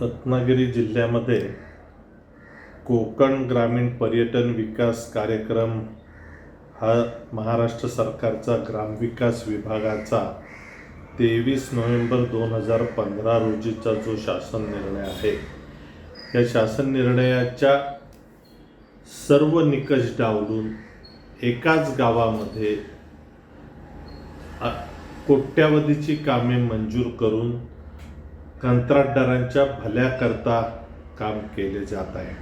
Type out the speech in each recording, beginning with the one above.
रत्नागिरी जिल्ह्यामध्ये कोकण ग्रामीण पर्यटन विकास कार्यक्रम हा महाराष्ट्र सरकारचा ग्रामविकास विभागाचा तेवीस नोव्हेंबर दोन हजार पंधरा रोजीचा जो शासन निर्णय आहे. या शासन निर्णयाच्या सर्व निकष डावलून एकाच गावामध्ये कोट्यावधीची कामे मंजूर करून कंत्राटदारांच्या भल्याकरता काम केले जात आहे.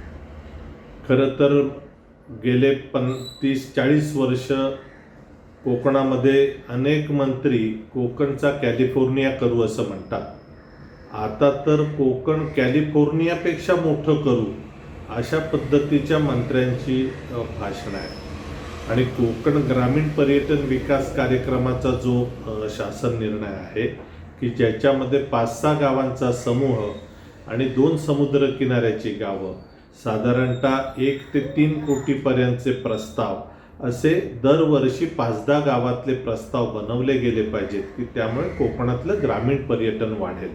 खरं तर गेले पन तीस चाळीस वर्ष कोकणामध्ये अनेक मंत्री कोकणचा कॅलिफोर्निया करू असं म्हणतात. आता तर कोकण कॅलिफोर्नियापेक्षा मोठं करू अशा पद्धतीच्या मंत्र्यांची भाषण आहे. आणि कोकण ग्रामीण पर्यटन विकास कार्यक्रमाचा जो शासन निर्णय आहे की ज्याच्यामध्ये पाच सहा गावांचा समूह आणि दोन समुद्रकिनाऱ्याची गावं साधारणतः एक ते तीन कोटीपर्यंतचे प्रस्ताव असे दरवर्षी पाच दहा गावातले प्रस्ताव बनवले गेले पाहिजेत की त्यामुळे कोकणातलं ग्रामीण पर्यटन वाढेल.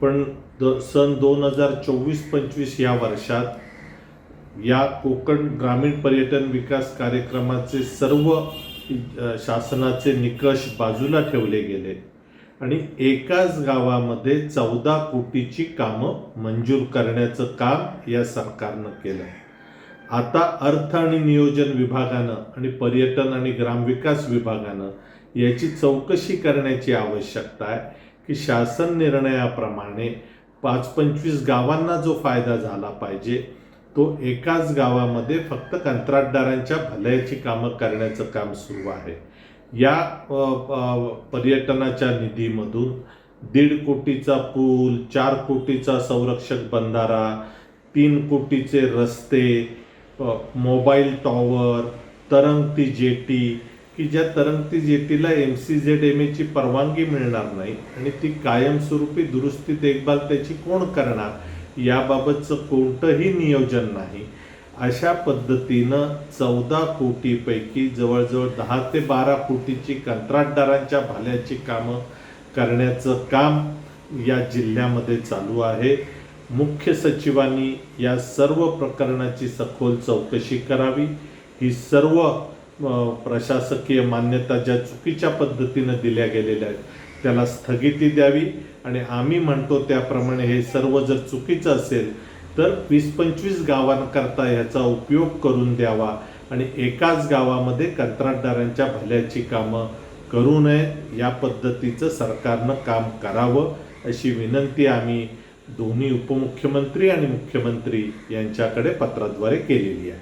पण द सन दोन हजार चोवीस पंचवीस या वर्षात या कोकण ग्रामीण पर्यटन विकास कार्यक्रमाचे सर्व शासनाचे निकष बाजूला ठेवले गेले. आणि एकाच गावामध्ये चौदा कोटीची कामं मंजूर करण्याचं काम या सरकारनं केलं आता अर्थ आणि नियोजन विभागानं आणि पर्यटन आणि ग्रामविकास विभागानं याची चौकशी करण्याची आवश्यकता आहे की शासन निर्णयाप्रमाणे पाच पंचवीस गावांना जो फायदा झाला पाहिजे तो एकाच गावामध्ये फक्त कंत्राटदारांच्या भल्याची कामं करण्याचं काम सुरू आहे. या पर्यटनाच्या निधीमधून दीड कोटीचा पूल चार कोटीचा संरक्षक बंधारा तीन कोटीचे रस्ते मोबाईल टॉवर तरंगती जेटी की ज्या तरंगती जेटीला एम सी झेड एम एची परवानगी मिळणार नाही आणि ती कायमस्वरूपी दुरुस्ती देखभाल त्याची कोण करणार? याबाबतचं कोणतंही नियोजन नाही. अशा पद्धतीनं चौदा कोटीपैकी जवळजवळ दहा ते बारा कोटीची कंत्राटदारांच्या भाल्याची कामं करण्याचं काम या जिल्ह्यामध्ये चालू आहे. मुख्य सचिवांनी या सर्व प्रकरणाची सखोल चौकशी करावी. ही सर्व प्रशासकीय मान्यता ज्या चुकीच्या पद्धतीनं दिल्या गेलेल्या आहेत त्याला स्थगिती द्यावी. आणि आम्ही म्हणतो त्याप्रमाणे हे सर्व जर चुकीचं असेल तर वीस पंचवीस गावांकरता ह्याचा उपयोग करून द्यावा आणि एकाच गावामध्ये कंत्राटदारांच्या भल्याची कामं करू नये या पद्धतीचं सरकारनं काम करावं अशी विनंती आम्ही दोन्ही उपमुख्यमंत्री आणि मुख्यमंत्री यांच्याकडे पत्राद्वारे केलेली आहे.